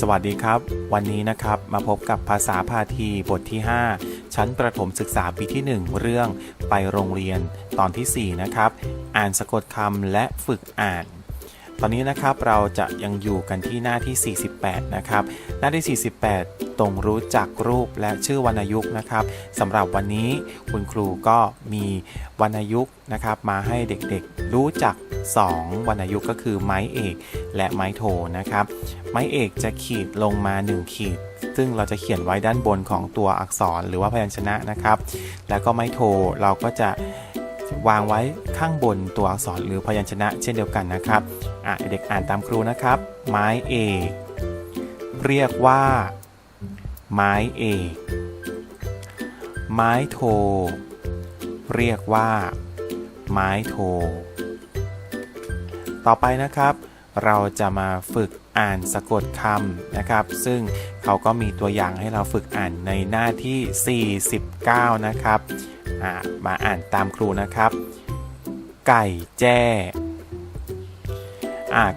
สวัสดีครับ วันนี้นะครับมาพบกับภาษาพาทีบทที่ 5 ชั้นประถมศึกษาปีที่ 1 เรื่องไปโรงเรียนตอนที่ 4 นะครับ อ่านสะกดคำและฝึกอ่าน ตอนนี้นะครับเราจะยังอยู่กันที่หน้าที่ 48 นะครับ หน้าที่ 48 ตรงรู้จักรูปและชื่อวรรณยุกต์นะครับสำหรับวันนี้คุณครูก็มีวรรณยุกต์นะครับมาให้เด็กๆรู้จัก 2 วรรณยุกต์ก็คือไม้เอกและไม้โทนะครับ ไม้เอกจะขีดลงมา 1 ขีด ซึ่งเราจะเขียนไว้ด้านบนของตัวอักษรหรือว่าพยัญชนะนะครับ แล้วก็ไม้โทเราก็จะวางไว้ข้างบนตัวอักษรหรือพยัญชนะเช่นเดียวกันนะครับเด็กอ่านตามครูนะครับ ไม้เอกเรียกว่า ไม้เอก ไม้โท เรียกว่า ไม้โท ต่อไปนะครับ เราจะมาฝึกอ่านสะกดคำนะครับ ซึ่งเขาก็มีตัวอย่างให้เราฝึกอ่านในหน้าที่ 49 นะครับ มาอ่านตามครูนะครับ ไก่แจ้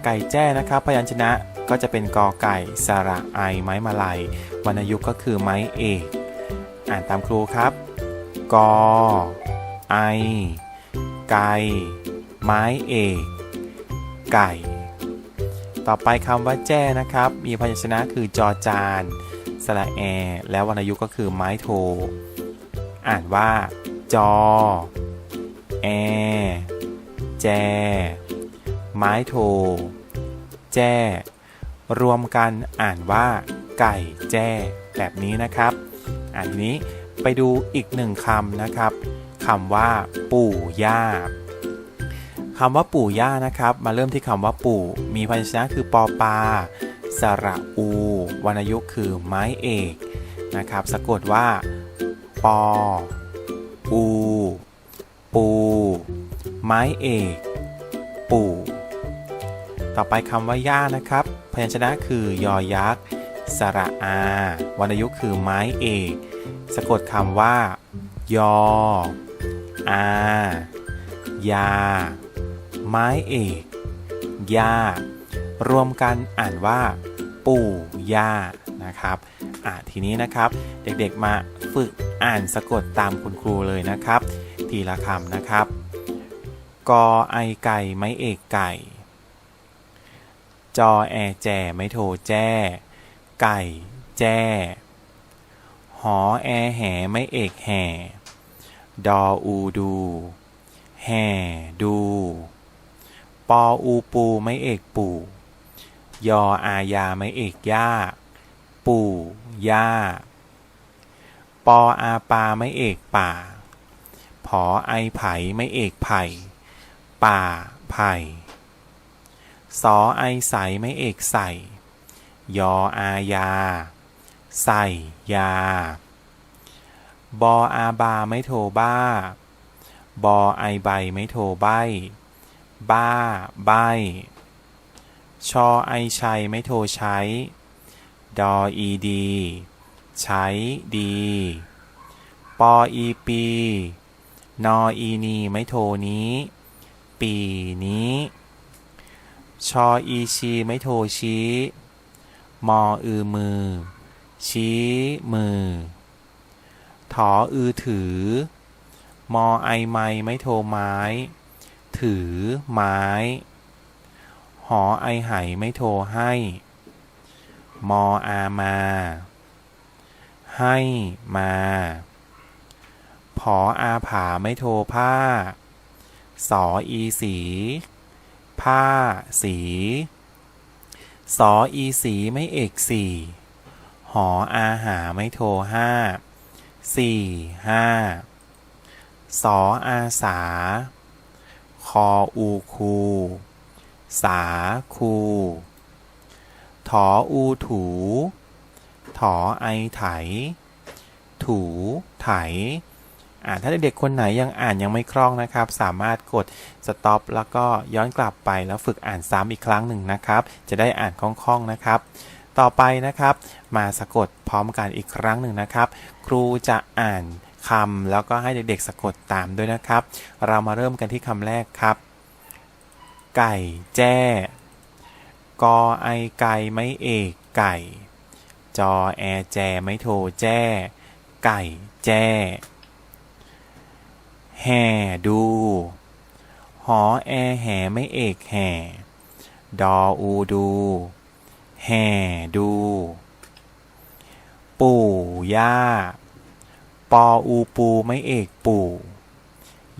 ไก่แจ้นะครับ พยัญชนะ ก็จะเป็นกอไก่สระไอไม้มาลัยวรรณยุกต์ก็คือไม้เอกอ่านตามครูครับ กอ ไอ ไก่ ไม้เอก ไก่ ต่อไปคำว่าแจ้นะครับ มีพยัญชนะคือจอจาน สระแอ แล้ววรรณยุกต์ก็คือไม้โท อ่านว่า จอ แอ แจ ไม้โท แจ้ รวมกันอ่านว่า ไก่แจ้แบบนี้นะครับอ่านนี้ไปดูอีกหนึ่งคำนะครับคำว่า ปู่ย่าคำว่าปู่ย่านะครับ มาเริ่มที่คำว่าปู่ มีพยัญชนะคือปอปาสระอูวรรณยุกต์คือไม้เอกนะครับ สะกดว่า ปอ อู ปู ไม้เอก ปู่ ต่อไปคำว่าย่านะครับ ยัญชนะคือยอยักษ์ สระอา วรรณยุกต์คือไม้เอก สะกดคำว่า ยอ อา ยา ไม้เอกยารวมกันอ่านว่า ปู่ย่านะครับอ่าทีนี้นะครับ เด็กๆมาฝึกอ่านสะกดตามคุณครูเลยนะครับ ทีละคำนะครับ กอไอไก่ไม้เอกไก่ จอแอแจไม่โทรแจ้ ไก่แจ้ หอแอแหไม่เอกแห่ ดออูดู แห่ดู ปออูปูไม่เอกปู่ ยออายาไม่เอกย่า ปู่ย่า ปออาปาไม่เอกป่า ผอไอไผ่ไม่เอกไผ่ ป่าไผ่ สอไอใสไม่เอกใส่ยออายา ใส่ยา บออาบาไม่โทบ้า บอไอใบไม่โทใบ บ้า ใบ ชอไอชัยไม่โทใช้ ดออีดี ใช้ดี ปออีปี นออีนีไม่โทนี้ ปีนี้ ชออีชีไม่โทชี้ มออือมือ ชี้มือ ถออือถือ มอไอไม้ไม่โทไม้ ถือไม้ หอไอไหไม่โทให้ มออามา ให้มาผออาผาไม่โทผ้า สออีสี ผ้า สี สออีสีไม่เอกสี่หออาหาไม่โทห้าสี่ห้าสออาสา คออูคู สาคูถออูถู ถอไอไถ ถูไถ อ่าถ้าเด็กๆคนไหนยังอ่านยังไม่คล่องนะครับ สามารถกด stop แล้วก็ย้อนกลับไปแล้วฝึกอ่านซ้ำอีกครั้งหนึ่งนะครับ จะได้อ่านคล่องๆนะครับ ต่อไปนะครับ มาสะกดพร้อมกันอีกครั้งหนึ่งนะครับ ครูจะอ่านคำแล้วก็ให้เด็กๆสะกดตามด้วยนะครับ เรามาเริ่มกันที่คำแรกครับ ไก่แจ้กอไอไก่ไม่เอกไก่ จอแอแจไม่โทแจ้ ไก่แจ้ แห่ดู หอแอแห่ไม่เอกแห่ ดออูดู แห่ดู ปู่ย่า ปออูปูไม่เอกปู่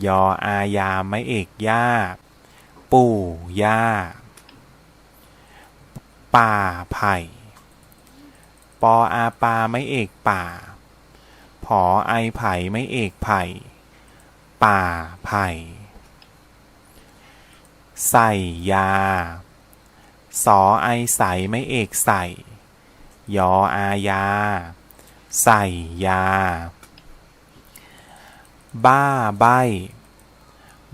ยออายาไม่เอกย่า ปู่ย่า ป่าไผ่ ปออาปาไม่เอกป่า ผอไอไผ่ไม่เอกไผ่ ป่าไผ่ ใส่ยา สอไอใสไม่เอกใส่ ยออายา ใส่ยา บ้าใบ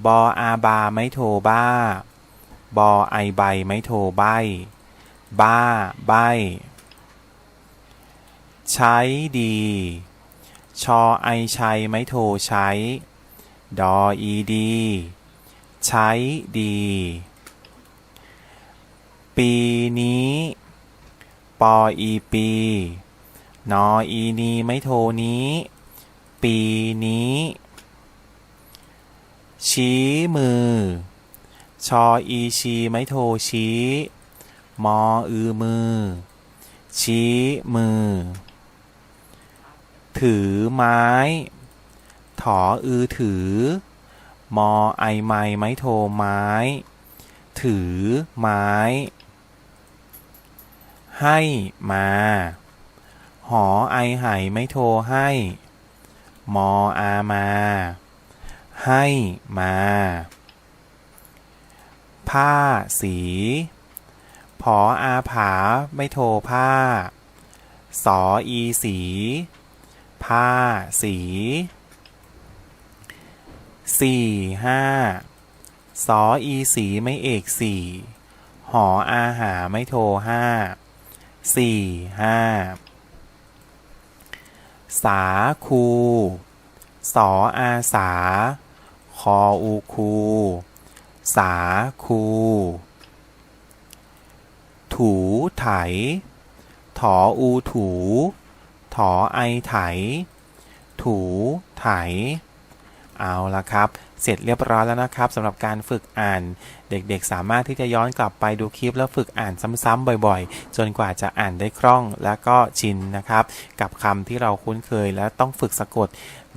บออาบาไม่โทบ้า บอไอใบไม่โทใบ บ้าใบ ใช้ดี ชอไอชัยไม่โทใช้ ดออีดี ใช้ดี ปีนี้ ปออีปี นออีนีไม่โทนี้ ปีนี้ ชี้มือ ชออีชีไม่โทชี้ มออือมือ ชี้มือ ถือไม้ ถออือถือ มอไอไม้ไม่โทไม้ ถือไม้ ให้มา หอไอไหไม่โทให้ มออามา ให้มา ผ้าสีผออาผาไม่โทผ้า สออีสี ผ้าสี สี่ห้าสออีสีไม่เอกสี่หออาหาไม่โทห้าสี่ห้าสาคูสออาสา คออูคู สาคู ถูไถ ถออูถู ถอไอไถ ถูไถ เอาละครับ เสร็จเรียบร้อยแล้วนะครับสำหรับการฝึกอ่าน เด็กๆ สามารถที่จะย้อนกลับไปดูคลิปแล้วฝึกอ่านซ้ำๆบ่อยๆ จนกว่าจะอ่านได้คล่องและก็ชินนะครับ กับคำที่เราคุ้นเคยและต้องฝึกสะกด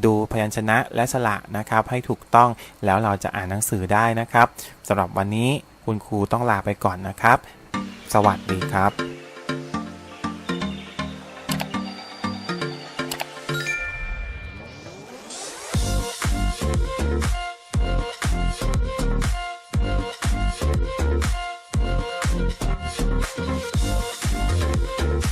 ดูพยัญชนะและสระนะครับ ให้ถูกต้องแล้วเราจะอ่านหนังสือได้นะครับสำหรับวันนี้คุณครูต้องลาไปก่อนนะครับ สวัสดีครับ